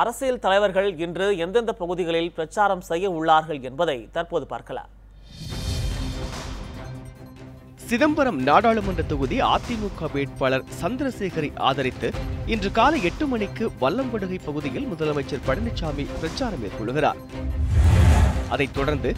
அரசியல் தலைவர்கள் இன்று எந்தெந்த பகுதிகளில் பிரச்சாரம் செய்ய உள்ளார்கள் என்பதை தற்போது பார்க்கலாம். சிதம்பரம் நாடாளுமன்ற தொகுதி அதிமுக வேட்பாளர் சந்திரசேகரை ஆதரித்து இன்று காலை எட்டு மணிக்கு வல்லம்படுகை பகுதியில் முதலமைச்சர் பழனிசாமி பிரச்சாரம் மேற்கொள்கிறார். அதைத் தொடர்ந்து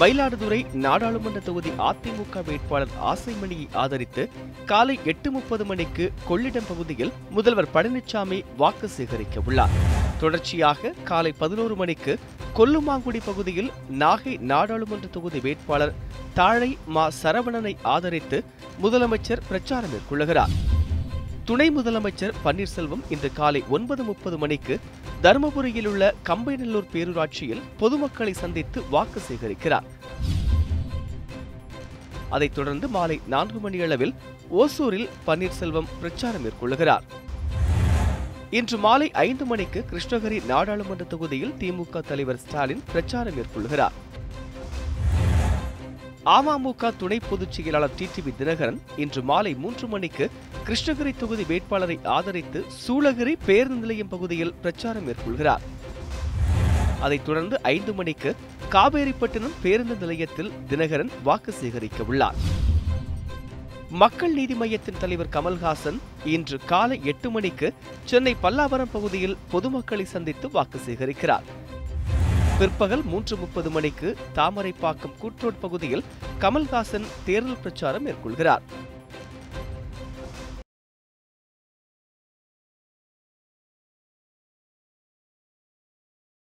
மயிலாடுதுறை நாடாளுமன்ற தொகுதி அதிமுக வேட்பாளர் ஆசைமணியை ஆதரித்து காலை எட்டு முப்பது மணிக்கு கொள்ளிடம் பகுதியில் முதல்வர் பழனிசாமி வாக்கு சேகரிக்க உள்ளார். தொடர்ச்சியாக காலை பதினோரு மணிக்கு கொல்லுமாங்குடி பகுதியில் நாகை நாடாளுமன்ற தொகுதி வேட்பாளர் தாழை மா சரவணனை ஆதரித்து முதலமைச்சர் பிரச்சாரம் மேற்கொள்ளுகிறார். துணை முதலமைச்சர் பன்னீர்செல்வம் இன்று காலை ஒன்பது முப்பது மணிக்கு தருமபுரியில் உள்ள கம்பைநல்லூர் பேரூராட்சியில் பொதுமக்களை சந்தித்து வாக்கு சேகரிக்கிறார். அதைத் தொடர்ந்து மாலை நான்கு மணியளவில் ஓசூரில் பன்னீர்செல்வம் பிரச்சாரம் மேற்கொள்ளுகிறார். இன்று மாலை ஐந்து மணிக்கு கிருஷ்ணகிரி நாடாளுமன்ற தொகுதியில் திமுக தலைவர் ஸ்டாலின் பிரச்சாரம் மேற்கொள்கிறார். அமமுக துணை பொதுச் செயலாளர் டிடிவி தினகரன் இன்று மாலை மூன்று மணிக்கு கிருஷ்ணகிரி தொகுதி வேட்பாளரை ஆதரித்து சூளகிரி பேருந்து நிலையம் பகுதியில் பிரச்சாரம் மேற்கொள்கிறார். அதைத் தொடர்ந்து ஐந்து மணிக்கு காவேரிப்பட்டினம் பேருந்து நிலையத்தில் தினகரன் வாக்கு சேகரிக்க உள்ளார். மக்கள் நீதி மையத்தின் தலைவர் கமல்ஹாசன் இன்று காலை எட்டு மணிக்கு சென்னை பல்லாவரம் பகுதியில் பொதுமக்களை சந்தித்து வாக்கு சேகரிக்கிறார். பிற்பகல் மூன்று முப்பது மணிக்கு தாமரைப்பாக்கம் கூட்ரோட் பகுதியில் கமல்ஹாசன் தேர்தல் பிரச்சாரம் மேற்கொள்கிறார்.